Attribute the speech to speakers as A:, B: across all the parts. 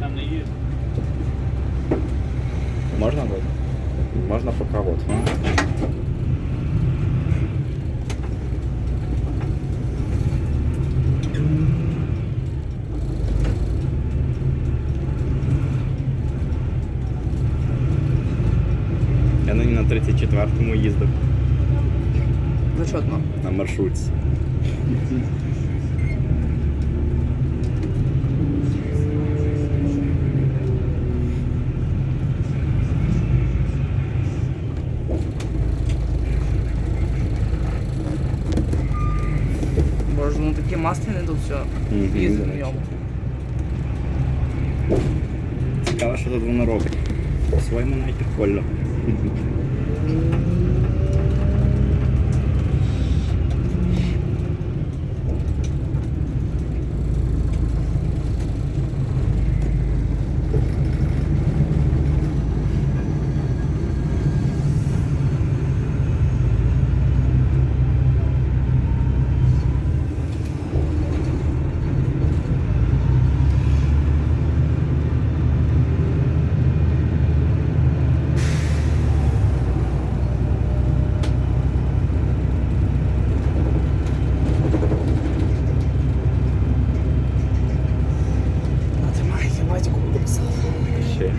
A: там не їде.
B: Можна вот? Можна поки вот. Я нині на 34-му їздив
C: Зачетно.
B: на маршрутці.
C: Боже, ну такие масляные тут все.
B: До
C: на
B: речі.
C: ньому.
B: Цікаво, що тут воно робить. По-своєму навіть прикольно.
C: А ти має, я батьку написав.
B: Ще.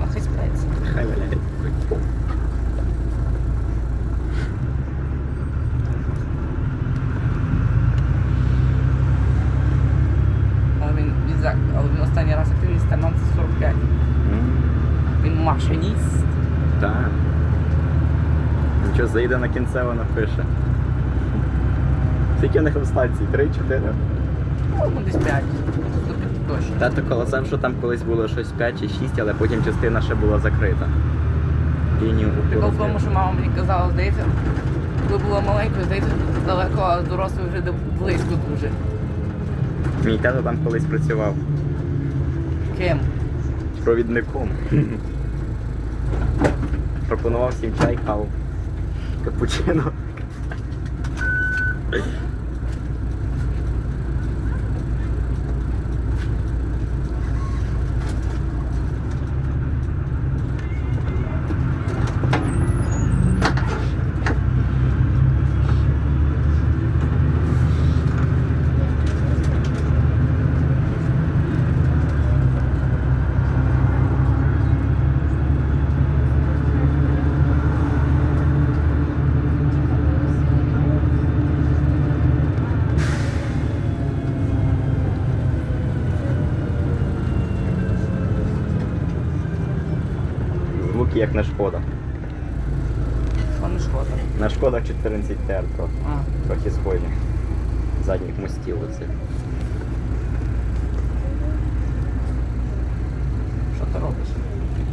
C: А хай справиться.
B: Хай валяється.
C: Але він, він, за- але він останній раз активність 13.45.
B: М,
C: Він машиніст.
B: Так. Нічого, заїде на кінцево напише. Скільки в них станцій? Три-чотири?
C: Ну, десь 5. Тут точно.
B: Тато казав, що там колись було щось 5 чи 6, але потім частина ще була закрита. Лінію
C: Прикол в тому, що мама мені казала, здається, коли була маленькою, здається, далеко, а дорослий вже близько дуже.
B: Мій тато там колись працював
C: Ким?
B: провідником. Пропонував всім чай, каву. Капучино. Як на шкода.
C: Що не шкода.
B: На шкодах 14 TR трохи.
C: А,
B: Трохи схожі. Задніх мостів оцих.
C: що ти робиш?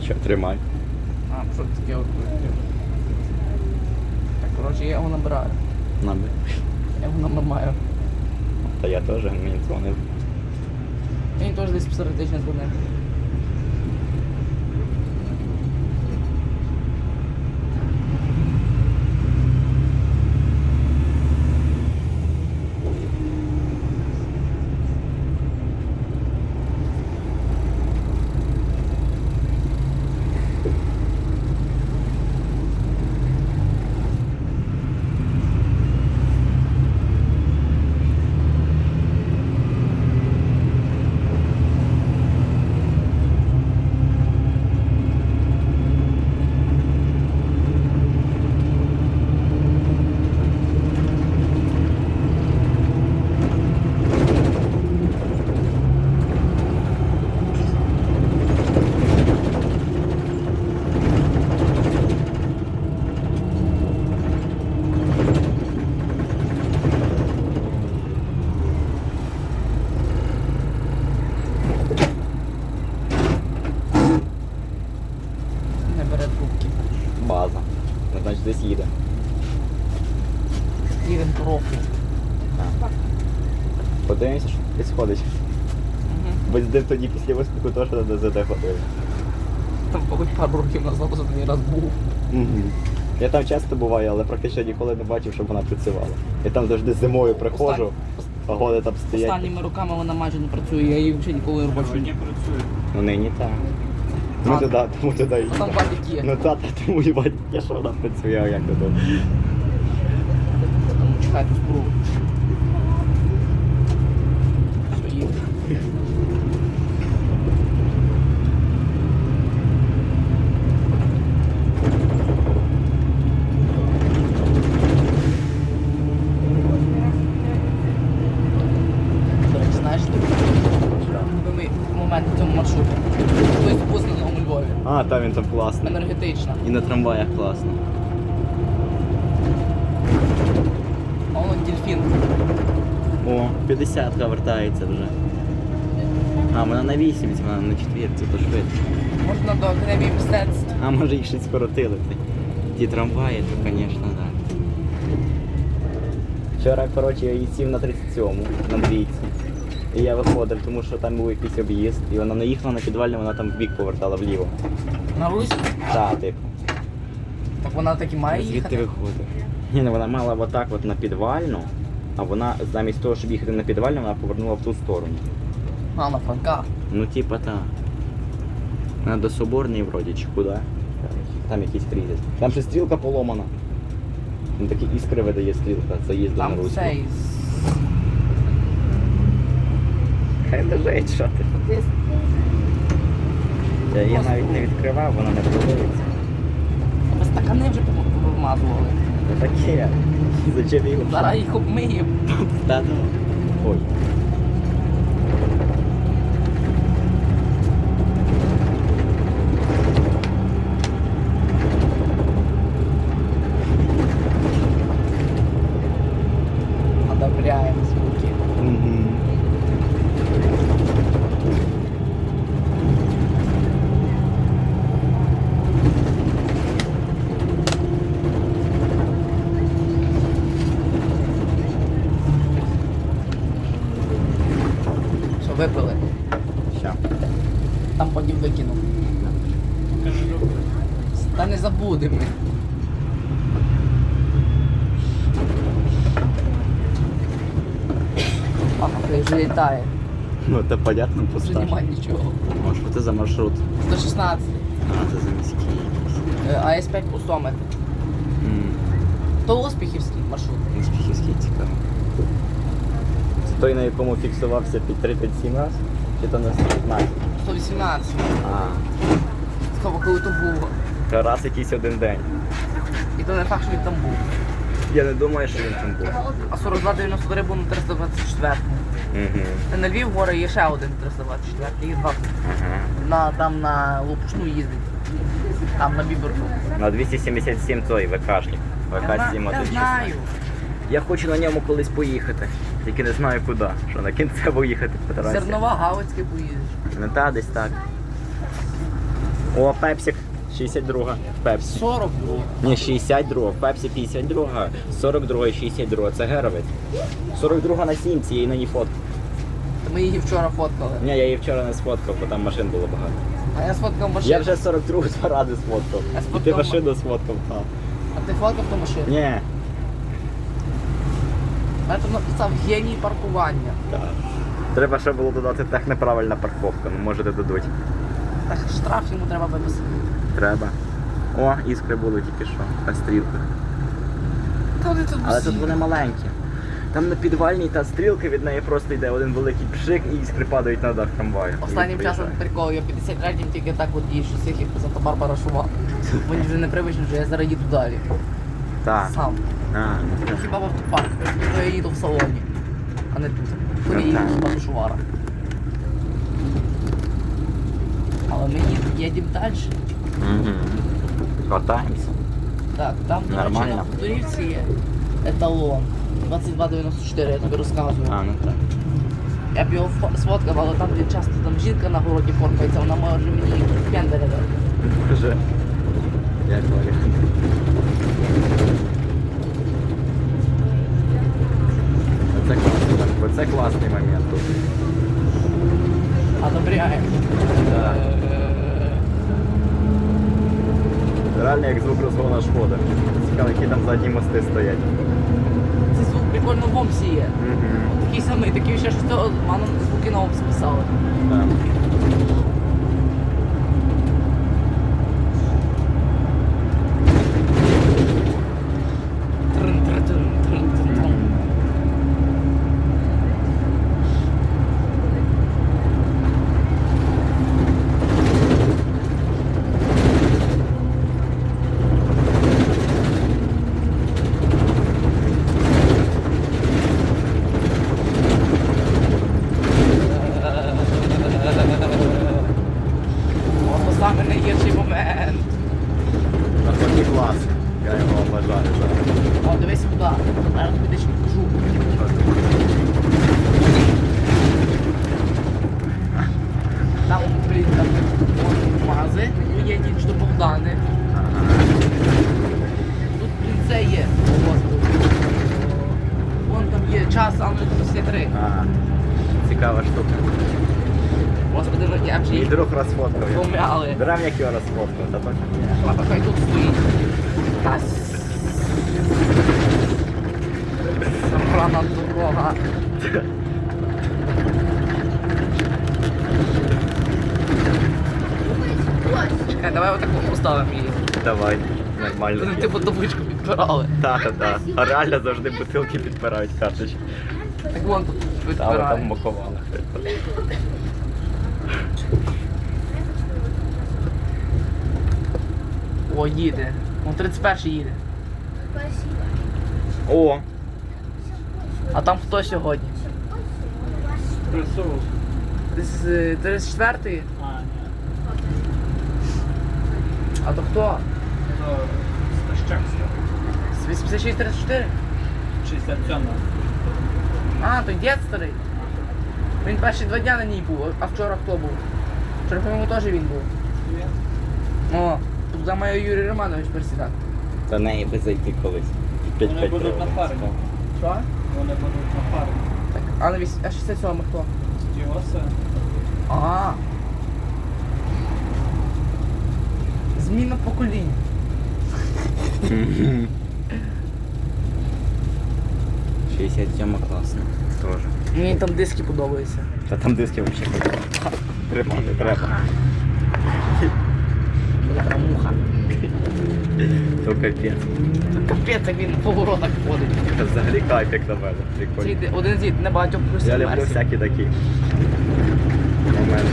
B: Що, тримай.
C: А, що ти таке от? Так, коротше, я його набираю.
B: Нами.
C: Я його набираю.
B: Та я теж мені дзвонив.
C: Він теж десь психологічно дзвонив. Їдемо по року.
B: Подивимося, що тут підходить.
C: Угу.
B: Бо з тоді після виступу теж до ДЗД ходили.
C: Там, мабуть, пару років назад останній раз був.
B: Я там часто буваю, але практично ніколи не бачив, щоб вона працювала. Я там завжди зимою приходжу, погоди там стоять.
C: Останніми роками вона майже не працює, я її взагалі ніколи не бачу.
B: Ну нині так. Ну
C: А.
B: туди, тому туди і.
C: А там бабік є.
B: Ну та, та тому і бать, я що вона працює, а як туди.
C: Там чекайте спру. Що їде? До речі, знаєш, любимий момент в цьому маршруті. Той бус на Новому Львові.
B: А, там він там класний.
C: Енергетична.
B: І на трамваях класно.
C: А воно дельфін.
B: О, 50 вертається вже. А, вона на 8, вона на четвірці, то швидше.
C: Можна до академії мистецтв.
B: А може їх щось скоротили. Ті, трамваї, то, звісно, так. Вчора, коротше, я її сів на 37-му, на двійці. І я виходив, тому що там був якийсь об'їзд, і вона наїхала на підвальну, вона там в бік повертала вліво.
C: На Русь?
B: Так, типу.
C: Так вона так і має
B: Звідти
C: їхати.
B: виходив. Ні, ну вона мала отак от на підвальну, а вона замість того, щоб їхати на підвальну, вона повернула в ту сторону.
C: А, на Франка.
B: Ну, типа так. Вона до Соборної вроді, чи куди? Там якийсь крізис. Там ще стрілка поломана. Ну, такі іскри видає стрілка заїзду на
C: Там цей.
B: Хай лежить, що ти. Я її навіть не відкривав, вона не подивиться.
C: Без стакани вже помазували.
B: Ну таке. Зачем його?
C: Зараз їх обмиємо.
B: Та ну. Ой.
C: Одобряємо звуки.
B: Угу.
C: Що випили?
B: Ща.
C: Там потім викинув. Та Ага, ти вже літає.
B: Ну, це понятно,
C: Вже
B: пуста.
C: немає нічого.
B: Може, що це за маршрут?
C: 116.
B: А, це за міський якийсь.
C: Е, АС5 по 100 метрів.
B: М,
C: То успіхівський маршрут.
B: Успіхівський цікаво. Це той, на якому фіксувався під 37 раз? Чи то на 15?
C: 118.
B: А,
C: Схова, коли то було.
B: Раз якийсь один день.
C: І то не факт, що він там був.
B: Я не думаю, що він там був.
C: А 4293 був на 324.
B: Угу.
C: На Львів гори є ще один 324, їх два. На, там на Лопушну їздить. Там на Біберку.
B: На 277 той ВКшник. ВК 7
C: Я знаю.
B: Я хочу на ньому колись поїхати. Тільки не знаю куди. Що на кінцево їхати по трасі.
C: Зернова Галицьке поїдеш.
B: Не та десь так. О, Пепсик. 62 Пепсі.
C: 40 було.
B: Ні, 62, в Пепсі 52, 42, 62. Це геровець. 42 на 7, цієї на ній фотка.
C: Ми її вчора фоткали.
B: Ні, я її вчора не сфоткав, бо там машин було багато.
C: А я сфоткав машину.
B: Я вже 42 два рази сфоткав.
C: Я
B: І ти
C: сфоткав
B: машину сфоткав. так.
C: А ти фоткав ту машину?
B: Ні.
C: Я там написав геній паркування.
B: Так. Треба ще було додати так неправильна парковка, ну може додадуть.
C: Так штраф йому треба виписати.
B: Треба. О, іскри були тільки що на стрілках.
C: Та вони тут
B: Але тут вони маленькі. Там на підвальній та стрілка від неї просто йде один великий пшик і іскри падають на дах трамваю.
C: Останнім часом прикол, я 53 тільки так от їжджу, всіх як Санта-Барбара шума. Мені вже не привично, що я зараз їду далі.
B: Так.
C: Сам.
B: А, ну
C: Ну. Хіба в автопарк, то я їду в салоні, а не тут. Коли
B: Ну,
C: їду хіба до Шувара. Але ми їдемо далі.
B: Катаємося.
C: Так, там, до речі,
B: Нормально.
C: на Хуторівці є еталон. 2294, я тобі розказую.
B: А, ну так.
C: Я б його фо- сфоткав, але там де часто там жінка на городі фоткається, вона може мені пендери дати.
B: Боже. Як варіант. Оце класний момент тут.
C: Одобряємо.
B: Да.
C: Е,
B: Реально як звук розгона шкода. Цікаво, які там задні мости стоять.
C: Цей звук прикольно в Омсі є.
B: Угу.
C: Такий самий, такий ще що цього маном звуки на Омс писали.
B: Так.
C: Трин-трин-трин, трин-трин-трин. О, то саме найгірший момент.
B: Навпаки клас. Я його обожаю зараз.
C: О, дивись сюди. Зараз тобі дещо покажу. Там, блін, там вон мази, є ті, що Богдани. Тут, блін, це є. О, Господи. Вон там є час, а ми тут всі три.
B: А, цікава штука.
C: Господи, ну, я вже
B: Мій
C: їх
B: друг розфоткав. його.
C: помяли.
B: Берем як його розфоткав, та точно.
C: Ладно, хай тут стоїть. Та с- дорога. Чекай, давай отаку поставимо її.
B: Давай, нормально.
C: Вони типу табличку підпирали.
B: Так, так, так. А реально завжди бутилки підпирають карточки.
C: Так вон тут
B: Та але там
C: підпирали.
B: махована.
C: О, їде. Он 31 їде.
B: О,
C: А там хто сьогодні?
A: Присув.
C: З 34-ї?
A: А, ні.
C: А то хто?
A: То Стащакська.
C: З 86-34?
A: 67.
C: А, то дід старий. Він перші два дня на ній був, а вчора хто був? Вчора, по-моєму, теж він був. О, туди має Юрій Романович присідати.
B: до неї би зайти колись.
A: Вони будуть на парі.
C: Що?
A: Вони будуть на парі.
C: Так, а на а 67 хто?
A: Його це.
C: А. Зміна поколінь.
B: Мгм. 67 класно. Тоже.
C: Мені там диски подобаються.
B: Та там диски взагалі Треба, не треба.
C: Бляха муха.
B: То капець.
C: Капець, як він в поворотах ходить.
B: Це взагалі кайфік на мене. Прикольно.
C: один з небагатьох плюсів.
B: Я люблю всякі такі моменти.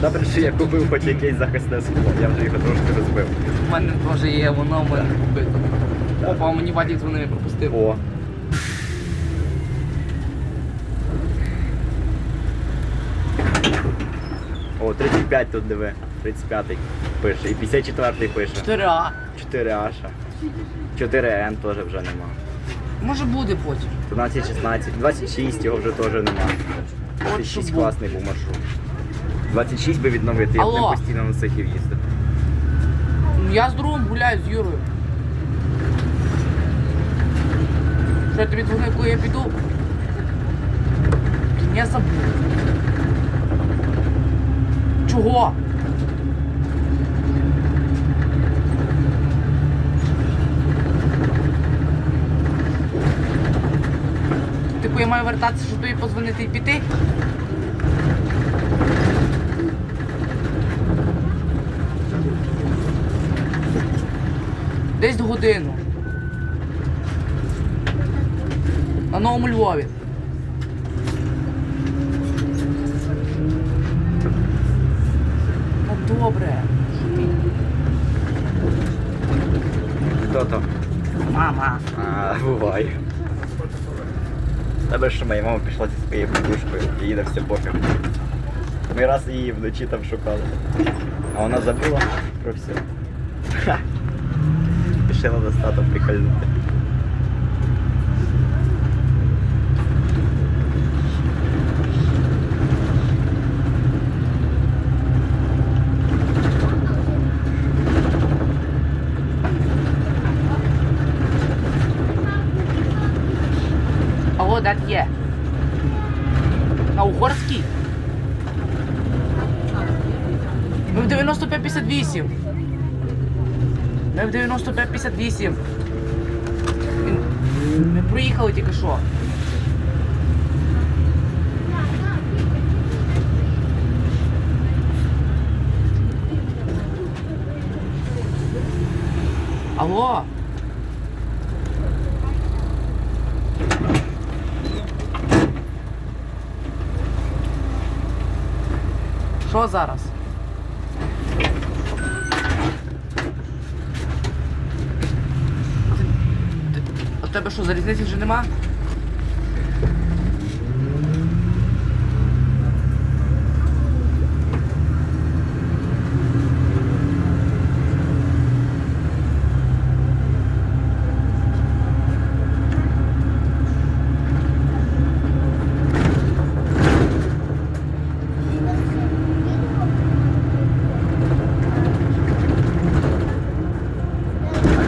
B: Добре, що я купив хоч якесь захисне скло, я вже його трошки розбив.
C: У мене теж є, воно в мене купито. Опа, мені Вадік дзвонив, пропустив.
B: О. О, 35 тут диви. 35 пише. І 54 пише.
C: 4А.
B: 4 Аша. 4 Н теж вже нема.
C: Може буде потім.
B: 12, 16, 26 його вже теж нема. 26 класний був маршрут. 26 би відновити, я б
C: Алло.
B: ним постійно на цехів їздив.
C: Я з другом гуляю з Юрою. Що я тобі дзвонив, коли я піду? Не забув. Чого? Типу я маю вертатися, щоб тобі подзвонити і піти? Десь годину. На новому Львові. Ну добре.
B: Хто то?
C: Мама.
B: А, буває. Тебе що моя мама пішла зі своєю подушкою і їде все пофіг. Ми раз її вночі там шукали. А вона забула про все. Ха. Пішла до стату прикольнути.
C: 95-58. Ми в 95-58. Ми проїхали тільки що. Алло. Що зараз? Ти- ти- У тебе що, залізниці вже нема?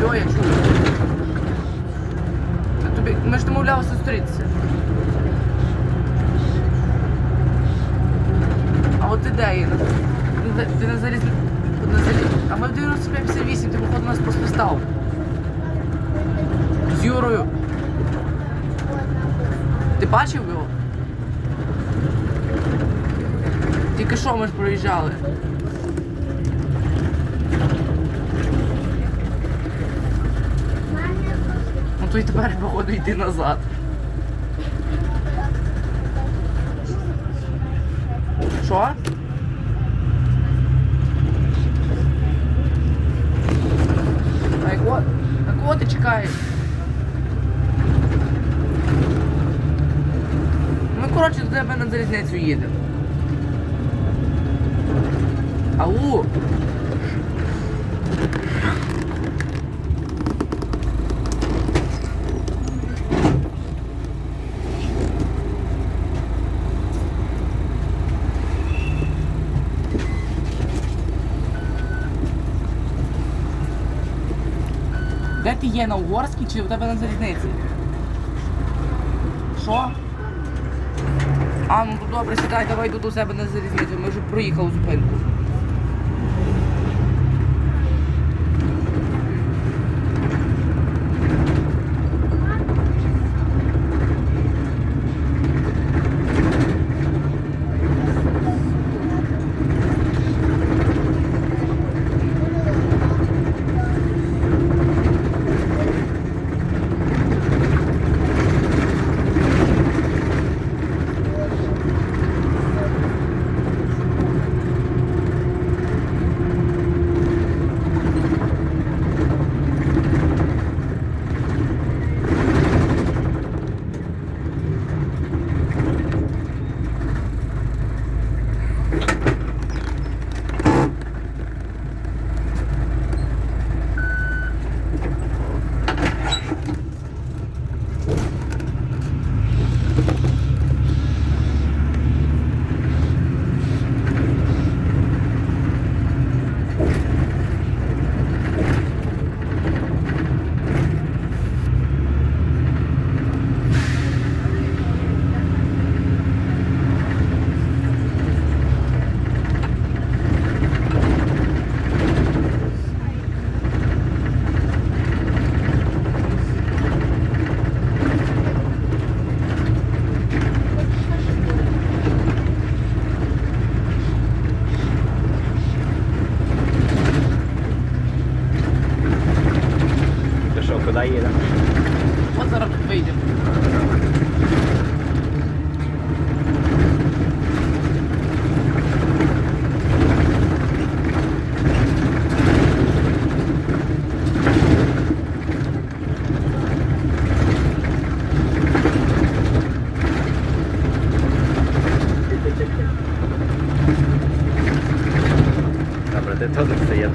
C: Алло, я чую. А Тобі, ми ж домовлялися зустрітися. А от ти де є? Ти, ти на заліз... На заліз... А ми в 95-58, ти походу нас просто став. З Юрою. Ти бачив його? Тільки що ми ж проїжджали. Ну то й тепер, походу, йти назад. Що? А якого, на кого ти чекаєш? Ми, коротше, до тебе на залізницю їдемо. Ау! Є на Угорській чи у тебе на залізниці? Що? А, ну то добре, сідай, давай йду до себе на залізницю. Ми вже проїхали зупинку.
B: Добре, ти теж все є